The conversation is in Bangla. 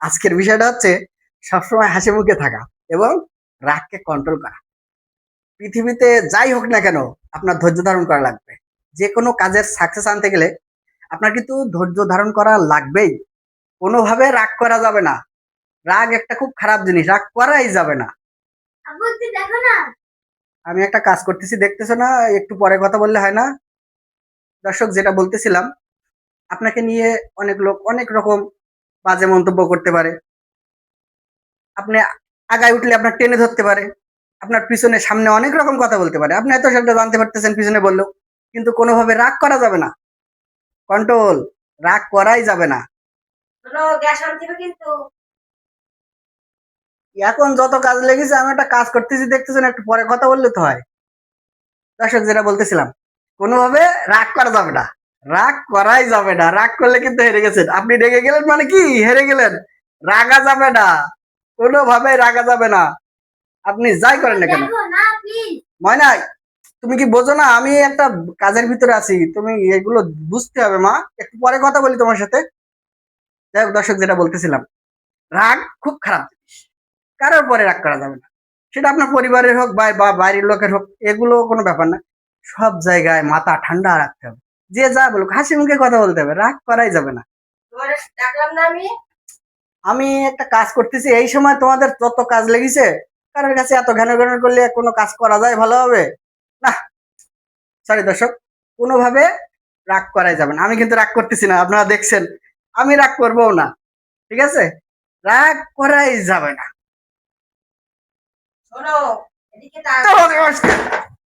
আজকের বিষয়টা হচ্ছে সবসময় হাসি মুখে থাকা এবং রাগকে কন্ট্রোল করা। পৃথিবীতে যাই হোক না কেন আপনার ধৈর্য ধারণ করা লাগবে। যে কোনো কাজের সাকসেস আনতে গেলে আপনার কিন্তু ধৈর্য ধারণ করা লাগবেই। কোনোভাবে রাগ করা যাবে না। রাগ একটা খুব খারাপ জিনিস রাগ করাই যাবে না। আমি একটা কাজ করতেছি দেখতেছো না? একটু পরে কথা বললে হয় না? দর্শক যেটা বলতেছিলাম আপনাকে নিয়ে অনেক লোক অনেক রকম বাজে মন্তব্য করতে পারে। আপনি আগায় উঠলে আপনার টেনে ধরতে পারে। আপনার পিছনে সামনে অনেক রকম কথা বলতে পারে। আপনি এত সেটা জানতে পারতেছেন পিছনে বললেও কিন্তু কোনোভাবে রাগ করা যাবে না। কন্ট্রোল রাগ করাই যাবে না। এখন যত কাজ লেগেছে আমি একটা কাজ করতেছি দেখতেছেন একটু পরে কথা বললে তো হয়। দর্শক যেটা বলতেছিলাম কোনোভাবে রাগ করা যাবে না। রাগ করাই যাবে না। রাগ করলে কিন্তু হেরে গেছেন। আপনি রেগে গেলেন মানে কি? হেরে গেলেন। রাগা যাবে না। কোনোভাবে রাগা যাবে না। আপনি যাই করেন না কেন? ময়না তুমি কি বোঝো না? আমি একটা কাজের ভিতরে আছি। তুমি এগুলো বুঝতে হবে মা। একটু পরে কথা বলি তোমার সাথে। যাই হোক দর্শক যেটা বলতেছিলাম রাগ খুব খারাপ জিনিস। কারোর পরে রাগ করা যাবে না। সেটা আপনার পরিবারের হোক বা বাইরের লোকের হোক এগুলো কোনো ব্যাপার না। সব জায়গায় মাথা ঠান্ডা রাখতে হবে। যে যা বলুক হাসি মুখে কথা বলতে হবে রাগ করাই যাবে না। আমি? আমি একটা কাজ করতেছি এই সময় তোমাদের যত কাজ লেগেছে কারোর কাছে এত ঘন ঘন করলে কোনো কাজ করা যায় ভালো হবে? না। সরি দর্শক কোনোভাবে রাগ করাই যাবে না। আমি কিন্তু রাগ করতেছি না আপনারা দেখছেন আমি রাগ করব না ঠিক আছে? রাগ করাই যাবে না। শোনো এদিকে